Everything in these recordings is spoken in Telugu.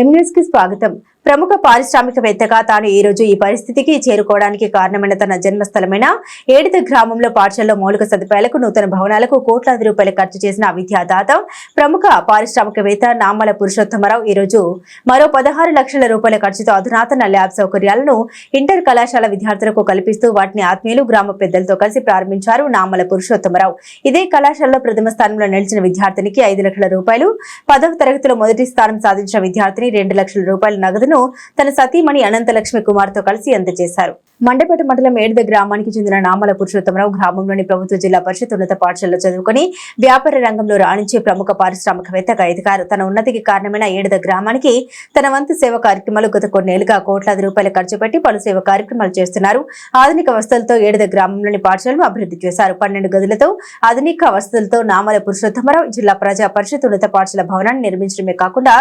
ఎం కి స్వాగతం. ప్రముఖ పారిశ్రామికవేత్తగా తాను ఈ రోజు ఈ పరిస్థితికి చేరుకోవడానికి కారణమైన తన జన్మస్థలమైన ఏడిత గ్రామంలో పాఠశాలలో మౌలిక సదుపాయాలకు నూతన భవనాలకు కోట్లాది రూపాయలు ఖర్చు చేసిన విద్యాదాత ప్రముఖ పారిశ్రామికవేత్త నామల పురుషోత్తమరావు ఈ రోజు మరో పదహారు లక్షల రూపాయల ఖర్చుతో అధునాతన ల్యాబ్ సౌకర్యాలను ఇంటర్ కళాశాల విద్యార్థులకు కల్పిస్తూ వాటిని ఆత్మీయులు గ్రామ పెద్దలతో కలిసి ప్రారంభించారు నామల పురుషోత్తమరావు. ఇదే కళాశాలలో ప్రథమ స్థానంలో నిలిచిన విద్యార్థినికి ఐదు లక్షల రూపాయలు పదవ తరగతిలో మొదటి స్థానం సాధించిన విద్యార్థిని రెండు లక్షల రూపాయల నగదును తన సతీమణి అనంతలక్ష్మి కుమార్తో కలిసి అందజేశారు. మండపేట మండలం ఏడుద గ్రామానికి చెందిన నామల పురుషోత్తమరావు గ్రామంలోని ప్రభుత్వ జిల్లా పరిషత్ ఉన్నత పాఠశాలలో చదువుకుని వ్యాపార రంగంలో రాణించే ప్రముఖ పారిశ్రామికవేత్తగా ఎదిగారు తన ఉన్నతికి కారణమైన ఏడుద గ్రామానికి తన వంతు సేవ కార్యక్రమాలు గత కొన్నేళ్ళుగా కోట్లాది రూపాయలు ఖర్చు పెట్టి పలు సేవ కార్యక్రమాలు చేస్తున్నారు. ఆధునిక వసతులతో ఏడుద గ్రామంలోని పాఠశాలను అభివృద్ధి చేశారు. పన్నెండు గదులతో ఆధునిక వసతులతో నామల పురుషోత్తమరావు జిల్లా ప్రజా పరిషత్ ఉన్నత పాఠశాల భవనాన్ని నిర్మించడమే కాకుండా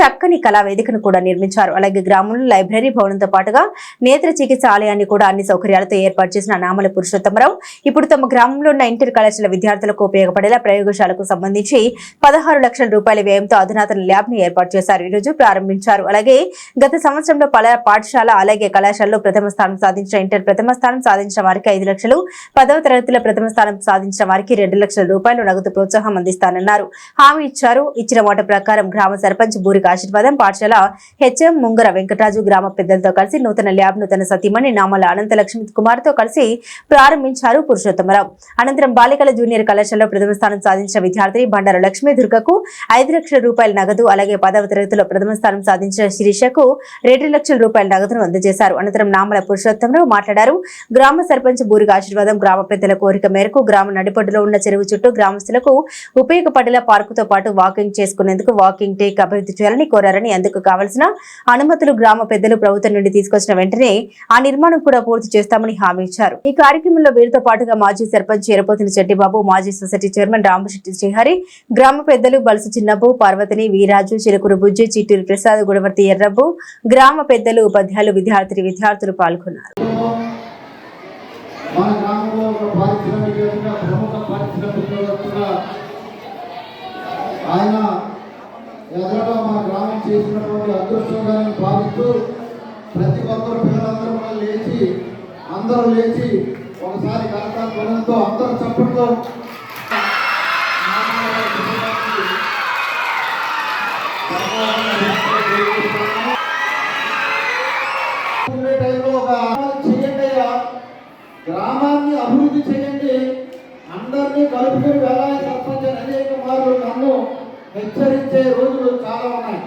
చక్కని కళా వేదికను కూడా నిర్మించారు. అలాగే గ్రామంలో లైబ్రరీ భవనంతో పాటుగా నేత్ర చికిత్స ఆలయాన్ని కూడా అన్ని సౌకర్యాలతో ఏర్పాటు చేసిన నామల పురుషోత్తమరావు ఇప్పుడు తమ గ్రామంలో ఉన్న ఇంటర్ కళాశాల విద్యార్థులకు ఉపయోగపడేలా ప్రయోగశాలకు సంబంధించి పదహారు లక్షల రూపాయల వ్యయంతో అధునాతన ల్యాబ్ని ఏర్పాటు చేశారు. ఈ రోజు ప్రారంభించారు. అలాగే గత సంవత్సరంలో పల పాఠశాల అలాగే కళాశాలలో ప్రథమ స్థానం సాధించిన ఇంటర్ ప్రథమ స్థానం సాధించిన వారికి ఐదు లక్షలు పదవ తరగతిలో ప్రథమ స్థానం సాధించిన వారికి రెండు లక్షల రూపాయలు నగదు ప్రోత్సాహం అందిస్తానన్నారు. హామీ ఇచ్చారు. ఇచ్చిన మాట ప్రకారం గ్రామ సర్పంచ్ బూరికి ఆశీర్వాదం పాఠశాల హెచ్ఎం ముంగర వెంకటరాజు గ్రామ పెద్దలతో కలిసి నూతన ల్యాబ్ను తన సతీమణి నామల అనంత అనంతలక్ష్మి కుమార్తో కలిసి ప్రారంభించారు పురుషోత్తమరావు. అనంతరం బాలికల జూనియర్ కళాశాలలో ప్రథమ స్థానం సాధించిన విద్యార్థిని బండారు లక్ష్మీ దుర్గకు ఐదు లక్షల రూపాయల నగదు అలాగే పదవ తరగతిలో ప్రథమ స్థానం సాధించిన శిరీషకు రెండు లక్షల రూపాయల నగదును అందజేశారు. అనంతరం నామల పురుషోత్తమరావు మాట్లాడారు. గ్రామ సర్పంచ్ బూరిగా ఆశీర్వాదం గ్రామ పెద్దల కోరిక మేరకు గ్రామ నడిపొడ్డులో ఉన్న చెరువు చుట్టూ గ్రామస్తులకు ఉపయోగపడేలా పార్కుతో పాటు వాకింగ్ చేసుకునేందుకు వాకింగ్ టేక్ అభివృద్ధి చేయాలని కోరారని అందుకు కావలసిన అనుమతులు గ్రామ పెద్దలు ప్రభుత్వం నుండి తీసుకొచ్చిన వెంటనే ఆ నిర్మాణం కూడా పూర్తి చేస్తామని హామీ ఇచ్చారు. ఈ కార్యక్రమంలో వీరితో పాటుగా మాజీ సర్పంచ్ ఎరపోతిన చెట్టిబాబు మాజీ సొసైటీ చైర్మన్ రామశెట్టి శ్రీహరి గ్రామ పెద్దలు బలసు చిన్నబ్బు పార్వతిని వీరాజు చిలకూరు బుజ్జి చిట్టూరు ప్రసాద్ గుడవర్తి ఎర్రబ్బు గ్రామ పెద్దలు ఉపాధ్యాయులు విద్యార్థి విద్యార్థులు పాల్గొన్నారు. మన గ్రామంలో ఒక ప్రముఖ ఆయన ఎదురుగా అదృష్టంగా నేను భావిస్తూ ప్రతి ఒక్కరు పిల్లలందరూ మనం లేచి అందరూ లేచి ఒకసారి కలకాల ధ్వనంతో అందరూ చప్పట్లో. టైంలో చేయండి గ్రామాన్ని అభివృద్ధి చేయండి. అందరినీ కలుపుకొని వెళ్ళాలి సర్పంచ్ అనేక మార్లు నన్ను హెచ్చరించే రోజులు చాలా ఉన్నాయి.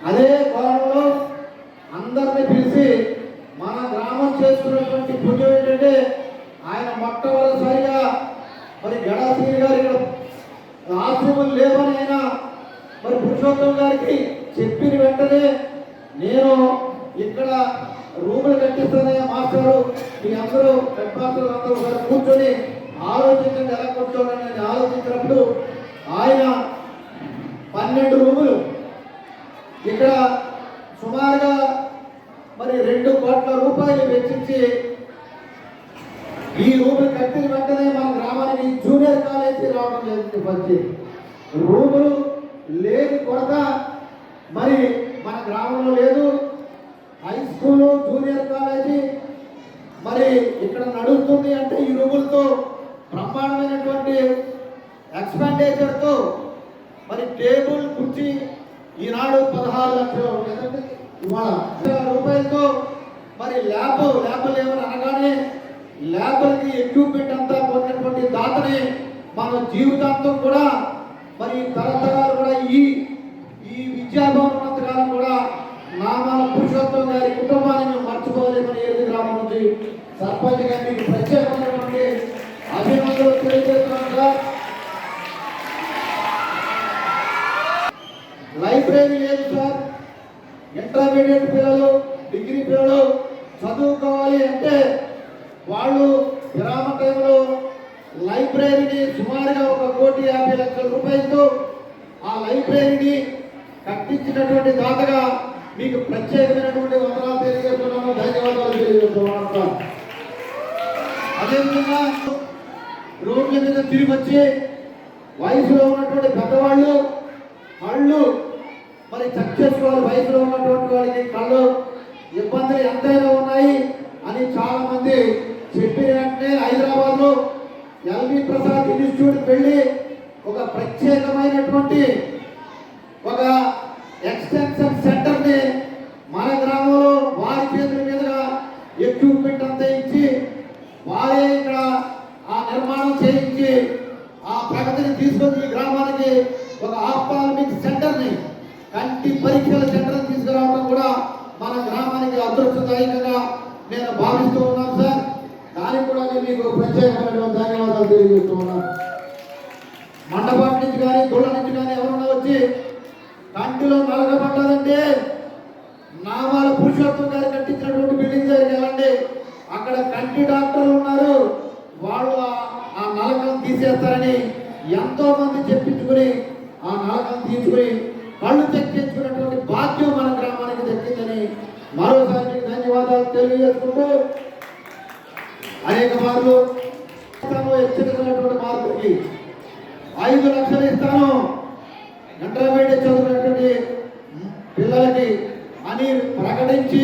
అదే కోణంలో అందరిని పిలిచి మన గ్రామం చేసుకున్నటువంటి పుణ్యం ఏంటంటే ఆయన మొట్టమొదటిసారిగా మరి గడాశ్రీ గారి ఆశ్రమం లేవని ఆయన మరి పురుషోత్తం గారికి చెప్పిన వెంటనే నేను ఇక్కడ రూములు కట్టిస్తానయ్యా మాస్టరు మీ అందరూ హెడ్ మాస్టర్ అందరూ ఒకసారి కూర్చొని ఆలోచించండి ఎలా కూర్చోవాలని ఆలోచించినప్పుడు ఆయన పన్నెండు రూములు ఇక్కడ సుమారుగా మరి రెండు కోట్ల రూపాయలు వెచ్చించి ఈ రూములు కట్టిన వెంటనే మన గ్రామానికి జూనియర్ కాలేజీ రావడం లేదు వచ్చి రూములు లేని కొరత మరి మన గ్రామంలో లేదు హై స్కూలు జూనియర్ కాలేజీ మరి ఇక్కడ నడుస్తుంది అంటే ఈ రూములతో బ్రహ్మాండమైనటువంటి ఎక్స్పెండిచర్తో మరి టేబుల్ కుర్చీ ఈనాడు పదహారు లక్షలు కదండి ఇవాళ లక్షల రూపాయలతో మరి ల్యాబ్ ల్యాబ్ లేవని అనగానే దాతలకి ఎక్విప్మెంట్ అంతా పొందినటువంటి దాతని మన జీవితాంతం కూడా మరి తరతరాలు కూడా ఈ ఈ విద్యాభవన్ ఉన్నంతకాలం కూడా నామాల పురుషోత్తం గారి కుటుంబాన్ని మేము మర్చిపోలేమని ఏడు గ్రామం నుంచి సర్పంచ్ గారి మీకు ప్రత్యేకమైనటువంటి అభినందనలు తెలియజేస్తున్నాను సార్ లైబ్రరీ లేదు సార్. ఇంటర్మీడియట్ పిల్లలు డిగ్రీ పిల్లలు చదువుకోవాలి అంటే వాళ్ళు విరామ టైంలో లైబ్రరీని సుమారుగా ఒక కోటి యాభై లక్షల రూపాయలతో ఆ లైబ్రరీని కట్టించినటువంటి దాతగా మీకు ప్రత్యేకమైనటువంటి వందనాలు తెలియజేస్తున్నాము ధన్యవాదాలు తెలియజేస్తున్నాను అదేవిధంగా రోడ్ల మీద తిరిగి వచ్చి వయసులో ఉన్నటువంటి పెద్దవాళ్ళు వాళ్ళు మరి మరి చెక్ చేసుకోవాలి వయసులో ఉన్నటువంటి వాళ్ళకి కళ్ళు ఇబ్బందులు ఎంతైనా ఉన్నాయి. అని చాలా మంది చెప్పిన వెంటనే హైదరాబాద్లో ఎల్వి ప్రసాద్ ఇన్స్టిట్యూట్ వెళ్ళి ఒక ప్రత్యేకమైనటువంటి ఒక ఎక్స్టెన్షన్ సెంటర్ని మన గ్రామంలో వారి చేతుల మీదుగా ఎక్విప్మెంట్ అంతా ఇచ్చి వారే ఇక్కడ ఆ నిర్మాణం చేయించి ఆ ప్రగతిని తీసుకొని ఈ గ్రామానికి ఒక ఆప్థాలమిక్ సెంటర్ని కంటి పరీక్షల సెంటర్ తీసుకురావడం కూడా మన గ్రామానికి అదృష్టదాయకంగా నేను భావిస్తూ ఉన్నాను సార్. దానికి కూడా నేను మీకు ప్రత్యేకమైనటువంటి ధన్యవాదాలు తెలియజేస్తూ ఉన్నాను. మండపాటి నుంచి కానీ గుళ్ళ నుంచి కానీ ఎవరన్నా వచ్చి కంటిలో నలగబడ్డారంటే నామాల పురుషోత్తం గారు కట్టించినటువంటి బిల్డింగ్ దగ్గరికి వెళ్ళండి. అక్కడ కంటి డాక్టర్లు ఉన్నారు. వాళ్ళు ఆ- నలకం తీసేస్తారని ఎంతో మంది చెప్పించుకుని ఆ నలకం తీసుకుని కళ్ళు చెక్ చేసుకున్నటువంటి భాగ్యం మన గ్రామానికి మరోసారి ధన్యవాదాలు తెలియజేసుకుంటూ అనేక మార్లు ఇస్తాను హెచ్చరికైనటువంటి మార్పుకి ఐదు లక్షలు ఇస్తాను. ఇంటర్మీడియట్ చదువుకున్నటువంటి పిల్లలకి అని ప్రకటించి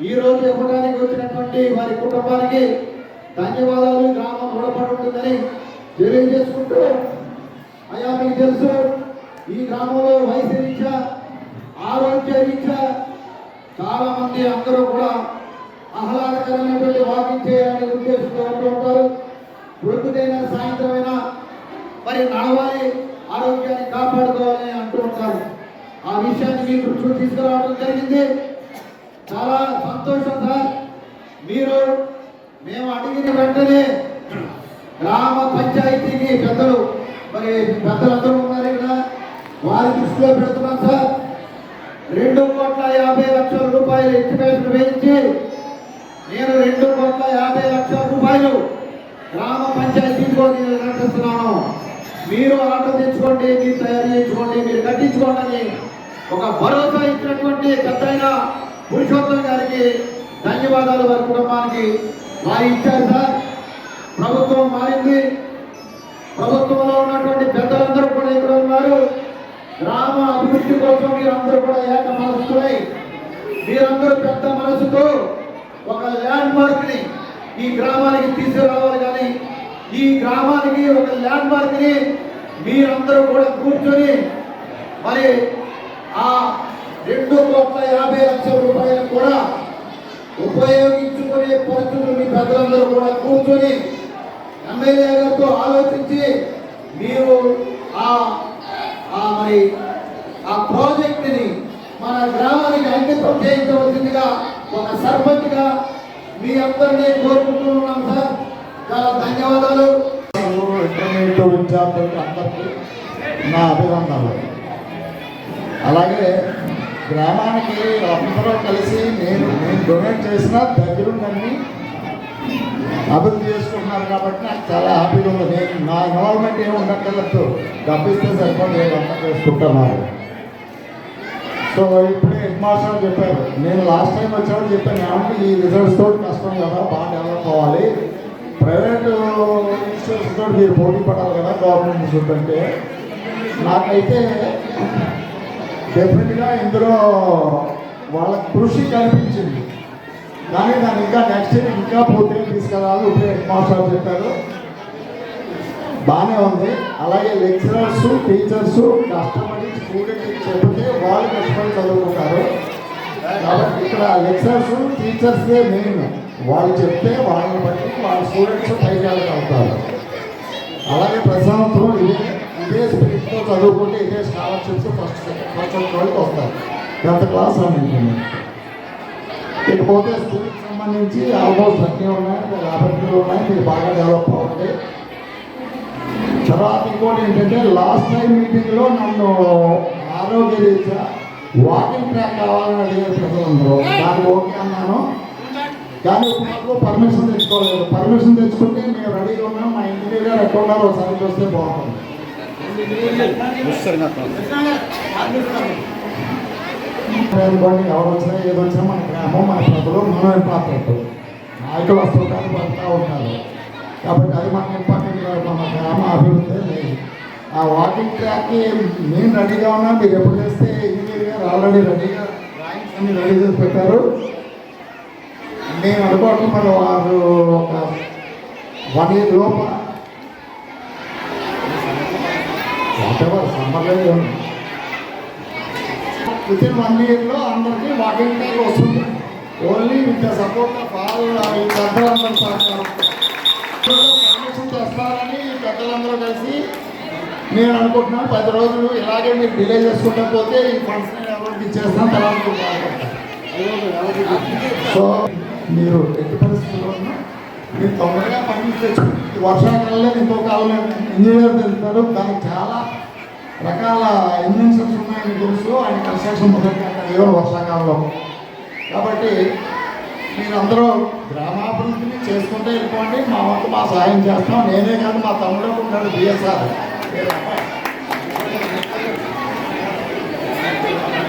ఈ రోజు ఇవ్వడానికి వచ్చినటువంటి వారి కుటుంబానికి ధన్యవాదాలు. గ్రామం రుణపడి ఉంటుందని తెలియజేసుకుంటూ అయ్యా మీకు తెలుసు ఈ గ్రామంలో వయసు రీత్యా ఆరోగ్య రీత్యా చాలా మంది అందరూ కూడా ఆహ్లాదకరమైనటువంటి వాకింగ్ చేయాలని ఉద్దేశంతో ఉంటూ ఉంటారు. సాయంత్రం సాయంత్రమైనా మరి నడవాలి ఆరోగ్యాన్ని కాపాడుకోవాలని అంటూ ఉంటారు. ఆ విషయాన్ని మీ దృష్టికి తీసుకురావడం జరిగింది. చాలా సంతోషం సార్. మీరు మేము అడిగిన వెంటనే గ్రామ పంచాయతీకి పెద్దలు మరి పెద్దలందరూ ఉన్నారు ఇక్కడ వారి దృష్టిలో పెడుతున్నాం సార్. రెండు కోట్ల యాభై లక్షల రూపాయలు ఎస్టిమేషన్ వేయించి నేను రెండు కోట్ల యాభై లక్షల రూపాయలు గ్రామ పంచాయతీలో నేను మీరు ఆటో తెచ్చుకోండి మీరు తయారు చేయించుకోండి మీరు కట్టించుకోండి అని ఒక భరోసా ఇచ్చినటువంటి పెద్దయిన పురుషోత్తం గారికి ధన్యవాదాలు వారి కుటుంబానికి వారు ఇచ్చారు సార్. ప్రభుత్వం మారింది. ప్రభుత్వంలో ఉన్నటువంటి పెద్దలందరూ కూడా ఇక్కడ ఉన్నారు గ్రామ అభివృద్ధి కోసం మీరందరూ కూడా ఏక మనస్సులై మీరందరూ పెద్ద మనసుతో ఒక ల్యాండ్ మార్క్ని ఈ గ్రామానికి తీసుకురావాలి కానీ ఈ గ్రామానికి ఒక ల్యాండ్ మార్క్ని మీరందరూ కూడా కూర్చొని మరి ఆ రెండు కోట్ల యాభై లక్షల రూపాయలు కూడా ఉపయోగించుకునే పరిస్థితులు మీ పెద్దలందరూ కూడా కూర్చొని ఎమ్మెల్యే గారితో ఆలోచించి మీరు ఆ ఆ మరి ఆ ప్రాజెక్టుని మన గ్రామానికి అంకితం చేయించవలసిందిగా ఒక సర్పంచ్గా మీ అందరినీ కోరుకుంటున్నాం సార్. చాలా ధన్యవాదాలు. ఇంటర్మీడియట్ విద్యార్థులకి అందరికీ నా అభినందనలు. అలాగే గ్రామానికి అందరూ కలిసి నేను నేను డొనేట్ చేసిన దగ్గరుండీ అభివృద్ధి చేసుకుంటున్నారు కాబట్టి నాకు చాలా హ్యాపీగా ఉంది. నేను నా ఇన్వాల్వ్మెంట్ ఏమి ఉండక్కర్లేదు. డబ్బిస్తే సరిపోయి అంతా చేసుకుంటున్నాను. సో ఇప్పుడే హెడ్ మాస్టర్ చెప్పారు. నేను లాస్ట్ టైం వచ్చినప్పుడు చెప్పాను. ఏమంటే ఈ రిజల్ట్స్ తోటి కష్టం కదా బాగా డెవలప్ అవ్వాలి. ప్రైవేట్ ఇన్స్టిట్యూట్స్ తోటి మీరు పోటీ పడాలి కదా గవర్నమెంట్ ఇన్స్టిట్యూట్ అంటే. నాకైతే డెఫినెట్గా ఇందులో వాళ్ళ కృషి కనిపించింది. కానీ దాన్ని ఇంకా నెక్స్ట్ ఇయర్ ఇంకా పూర్తిగా తీసుకెళ్ళాలి ఇప్పుడే హెడ్ మాస్టర్ చెప్పారు. బాగానే ఉంది. అలాగే లెక్చరర్స్ టీచర్స్ కష్టం స్టూడెంట్కి చెబితే వాళ్ళు కష్టపడి చదువుకుంటారు. కాబట్టి ఇక్కడ లెక్చరర్స్ టీచర్స్దే మెయిన్ వాళ్ళు చెప్తే వాళ్ళని బట్టి వాళ్ళ స్టూడెంట్స్ పైకి అవుతారు అలాగే ప్రశాంతం ఇదే ఇదే స్పిరిట్తో చదువుకుంటే ఇదే స్కాలర్షిప్స్ ఫస్ట్ ఫస్ట్ వాళ్ళకి వస్తారు గత క్లాస్ అన్నింటినీ ఇకపోతే స్కూల్కి సంబంధించి ఆల్మోస్ట్ అన్నీ ఉన్నాయి ల్యాబొరేటరీలు ఉన్నాయి మీరు బాగా డెవలప్ అవ్వండి. తర్వాత ఇంకోటి ఏంటంటే లాస్ట్ టైం మీటింగ్లో నన్ను ఆరోగ్య రీత్యా వాకింగ్ ట్రాక్ కావాలని అడిగారు ప్రజలందరూ. దానికి ఓకే అన్నాను. కానీ ఇప్పుడు పర్మిషన్ తెచ్చుకోలేదు. పర్మిషన్ తెచ్చుకుంటే మేము రెడీగా ఉన్నాం మా ఇంజనీర్ గారు ఎక్కడ ఉన్నారో ఒకసారి చూస్తే బాగుంటుంది. ఎవరు వచ్చినా ఏది వచ్చినా మన గ్రామం మన ప్రజలు మనం ఇంపార్టెంట్ నాయకులు వస్తుంటారు పడుతూ ఉంటారు. కాబట్టి అది మనకి ఇంపార్టెంట్ కాదు మన గ్రామ అభివృద్ధి లేదు ఆ వాకింగ్ ట్రాక్కి మేము రెడీగా ఉన్నా. మీరు ఎప్పుడు చేస్తే ఇంజనీర్ గారు ఆల్రెడీ రెడీగా డ్రాయింగ్స్ అన్ని రెడీ చేసి పెట్టారు. నేను అనుకోవటం మరి వారు ఒక వన్ ఇయర్ లోపల వాటెవర్ సమ్మర్లో విత్ ఇన్ వన్ ఇయర్లో అందరికీ వాకింగ్ ట్రాక్ వస్తుంది. Only with the support of all ఈ పెద్దలందరూ సహకారం పర్మిషన్ చేస్తారని పెద్దలందరూ కలిసి నేను అనుకుంటున్నాను పది రోజులు ఇలాగే మీరు డిలే చేసుకుంటా పోతే ఈ ఫండ్స్ ఎవరికి ఇచ్చేస్తాను తర్వాత సో మీరు ఎట్టి పరిస్థితుల్లో మీరు తొందరగా పని తెచ్చుకుంటే వర్షాకాలంలో ఇంకో కాలంలో ఇంజనీర్ తెలుస్తారు దానికి చాలా రకాల ఇన్వెన్షన్స్ ఉన్నాయని తెలుసు ఆయన కన్స్ట్రక్షన్ మొదటి ఈవెన్ వర్షాకాలంలో. కాబట్టి మీరందరూ గ్రామాభివృద్ధిని చేసుకుంటే వెళ్ళిపోండి. మా వంతు మా సాయం చేస్తాం. నేనే కాదు మా తమ్ముడు ఉంటాడు బిఎస్ఆర్.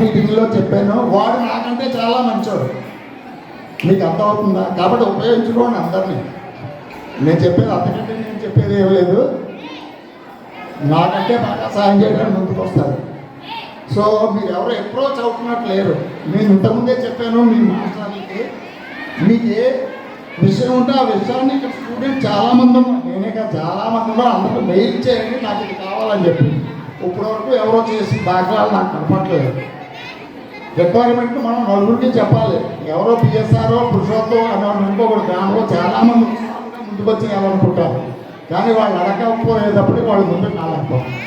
మీటింగ్లో చెప్పాను. వాడు నాకంటే చాలా మంచోడు. మీకు అర్థమవుతుందా? కాబట్టి ఉపయోగించుకోండి అందరినీ. నేను చెప్పేది అంతకంటే నేను చెప్పేది ఏం లేదు. నాకంటే బాగా సహాయం చేయడానికి ముందుకు వస్తారు. సో మీరు ఎవరు అప్రోచ్ అవుతున్నట్టు లేరు. నేను ఇంతకుముందే చెప్పాను మీ మాస్టర్లకి మీకు ఏ విషయం ఉంటే ఆ విషయాన్ని ఇక్కడ స్టూడెంట్ చాలామంది ఉన్నారు. నేనే కాదు చాలామంది ఉన్నారు. అందరూ మెయిల్ చేయండి నాకు ఇది కావాలని చెప్పి. ఇప్పటి వరకు ఎవరో చేసి దాఖలాలు నాకు కనపట్లేదు రిక్వైర్మెంట్ మనం నలుగురికి చెప్పాలి. ఎవరో పిఎస్ఆర్ఓ పురుషోత్వం అని అనుకోకూడదు గ్రామంలో చాలామంది ముందుకు వచ్చి వెళ్ళాలనుకుంటారు కానీ వాళ్ళు అడగకపోయేటప్పటికి వాళ్ళు ముందుకు రాలేకపోతారు.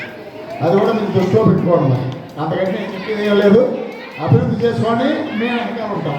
అది కూడా మీకు దృష్టిలో పెట్టుకోవడం అంతకంటే నేను చెప్పేది లేదు. అభివృద్ధి చేసుకొని మేము వెనకాల ఉంటాం.